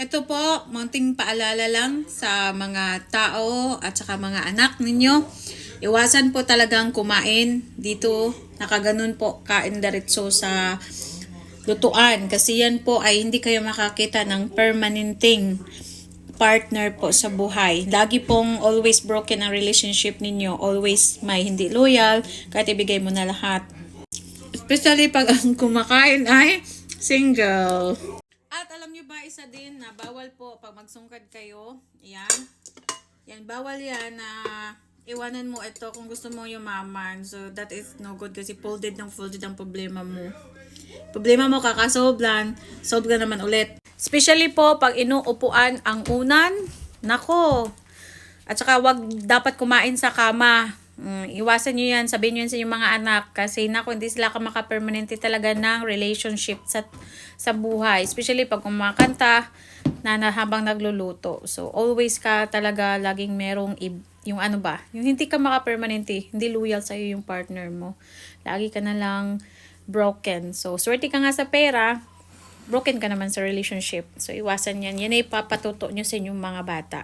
Ito po, munting paalala lang sa mga tao at saka mga anak ninyo. Iwasan po talagang kumain dito. Nakaganon po, kain diretso sa lutuan. Kasi yan po ay hindi kayo makakita ng permanenting partner po sa buhay. Lagi pong always broken ang relationship ninyo. Always may hindi loyal, kahit ibigay mo na lahat. Especially pag ang kumakain ay single. Nyo isa din na bawal po pag magsungkad kayo. Yan. Yan, bawal yan na iwanan mo ito kung gusto mo yumaman. So, that is no good kasi folded ng folded ang problema mo. Problema mo, kakasolve lang. Solve ka naman ulit. Especially po, pag inuupuan ang unan, nako. At saka, wag dapat kumain sa kama. Mm, iwasan nyo yan, sabihin nyo yan sa inyong mga anak. Kasi nako, hindi sila ka makapermanente talaga ng relationship sa, sa buhay. Especially pag kumakanta na, na habang nagluluto. So, always ka talaga laging merong yung ano ba, yung hindi ka makapermanente, hindi loyal sa'yo yung partner mo. Lagi ka na lang broken. So, swerte ka nga sa pera, broken ka naman sa relationship. So, iwasan yan. Yan ay papatuto nyo sa inyong mga bata.